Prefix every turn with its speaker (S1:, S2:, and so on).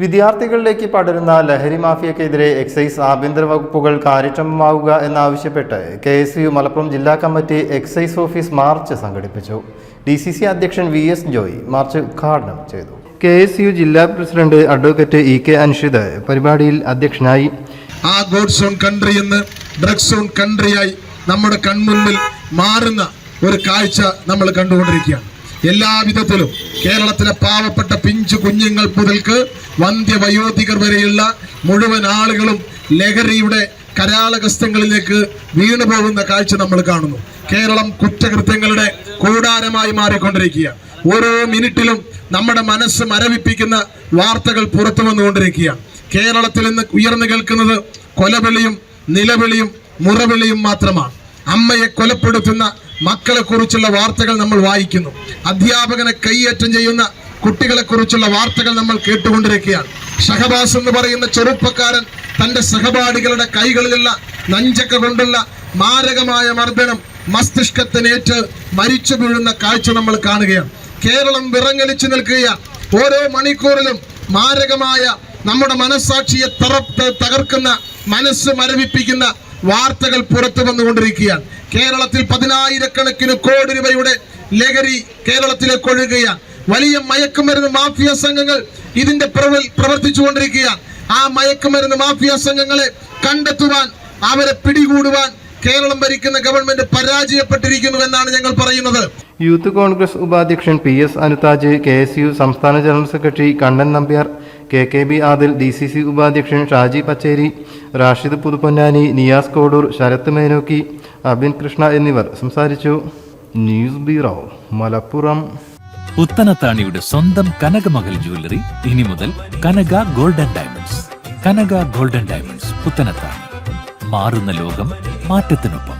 S1: വിദ്യാർത്ഥികളിലേക്ക് പടരുന്ന ലഹരി മാഫിയക്കെതിരെ എക്സൈസ് ആഭ്യന്തര വകുപ്പുകൾ കാര്യക്ഷമമാവുക എന്നാവശ്യപ്പെട്ട് കെ എസ് യു മലപ്പുറം ജില്ലാ കമ്മിറ്റി എക്സൈസ് ഓഫീസ് മാർച്ച് സംഘടിപ്പിച്ചു. ഡി സി സി അധ്യക്ഷൻ വി എസ് ജോയ് മാർച്ച് ഉദ്ഘാടനം ചെയ്തു. കെ എസ് യു ജില്ലാ president advocate E K Anshid പരിപാടിയിൽ അധ്യക്ഷനായി.
S2: ആ കൺട്രി നമ്മുടെ കൺമുന്നിൽ മാറുന്ന ഒരു കാഴ്ച നമ്മൾ കണ്ടുകൊണ്ടിരിക്കുകയാണ്. എല്ലാ വിധത്തിലും കേരളത്തിലെ പാവപ്പെട്ട പിഞ്ചു കുഞ്ഞുങ്ങൾ മുതൽക്ക് വന്ധ്യ വയോധികർ വരെയുള്ള മുഴുവൻ ആളുകളും ലഹരിയുടെ കരാളകസ്ഥങ്ങളിലേക്ക് വീണു പോകുന്ന കാഴ്ച നമ്മൾ കാണുന്നു. കേരളം കുറ്റകൃത്യങ്ങളുടെ കൂടാരമായി മാറിക്കൊണ്ടിരിക്കുക ഓരോ മിനിറ്റിലും നമ്മുടെ മനസ്സ് മരവിപ്പിക്കുന്ന വാർത്തകൾ പുറത്തു വന്നുകൊണ്ടിരിക്കുകയാണ്. കേരളത്തിൽ നിന്ന് ഉയർന്നു കേൾക്കുന്നത് കൊലവിളിയും നിലവിളിയും മുറവിളിയും മാത്രമാണ്. അമ്മയെ കൊലപ്പെടുത്തുന്ന മക്കളെ കുറിച്ചുള്ള വാർത്തകൾ നമ്മൾ വായിക്കുന്നു. അധ്യാപകനെ കൈയേറ്റം ചെയ്യുന്ന കുട്ടികളെ കുറിച്ചുള്ള വാർത്തകൾ നമ്മൾ കേട്ടുകൊണ്ടിരിക്കുകയാണ്. ഷഹബാസ് എന്ന് പറയുന്ന ചെറുപ്പക്കാരൻ തന്റെ സഹപാഠികളുടെ കൈകളിലുള്ള നഞ്ചക്ക കൊണ്ടുള്ള മാരകമായ മർദ്ദനം മസ്തിഷ്കത്തിനേറ്റ് മരിച്ചു വീഴുന്ന കാഴ്ച നമ്മൾ കാണുകയാണ്. കേരളം വിറങ്ങലിച്ചു നിൽക്കുകയാണ്. ഓരോ മണിക്കൂറിലും മാരകമായ നമ്മുടെ മനസ്സാക്ഷിയെ തറ- തകർക്കുന്ന മനസ്സ് മരവിപ്പിക്കുന്ന വാർത്തകൾ പുറത്തു വന്നുകൊണ്ടിരിക്കുകയാണ്. കേരളത്തിൽ പതിനായിരക്കണക്കിന് കോടി രൂപയുടെ ലഹരി കേരളത്തിലേക്ക് ഒഴുകുകയാണ്. വലിയ മയക്കുമരുന്ന് മാഫിയ സംഘങ്ങൾ ഇതിന്റെ പ്രവർത്തിച്ചു പ്രവർത്തിച്ചുകൊണ്ടിരിക്കുകയാണ്. ആ മയക്കുമരുന്ന് മാഫിയ സംഘങ്ങളെ കണ്ടെത്തുവാൻ അവരെ പിടികൂടുവാൻ കേരളം ഭരിക്കുന്ന ഗവൺമെന്റ് പരാജയപ്പെട്ടിരിക്കുന്നു എന്നാണ് ഞങ്ങൾ പറയുന്നത്.
S1: യൂത്ത് കോൺഗ്രസ് ഉപാധ്യക്ഷൻ P S Anuthaj K S U സംസ്ഥാന general secretary Kannan Nambiar K K B Adil D C C ഉപാധ്യക്ഷൻ ഷാജി പച്ചേരി റാഷിദ് പുതുപൊന്നാനി നിയാസ് കോടൂർ ശരത് മേനോക്കി അബിൻ കൃഷ്ണ എന്നിവർ സംസാരിച്ചു. News bureau Malappuram.
S3: പുത്തനത്താണിയുടെ സ്വന്തം കനകമകൽ ജ്വല്ലറി ഇനി മുതൽ Kanaka golden diamonds. Kanaka golden diamonds Puthanathani മാറുന്ന ലോകം മാറ്റത്തിനൊപ്പം.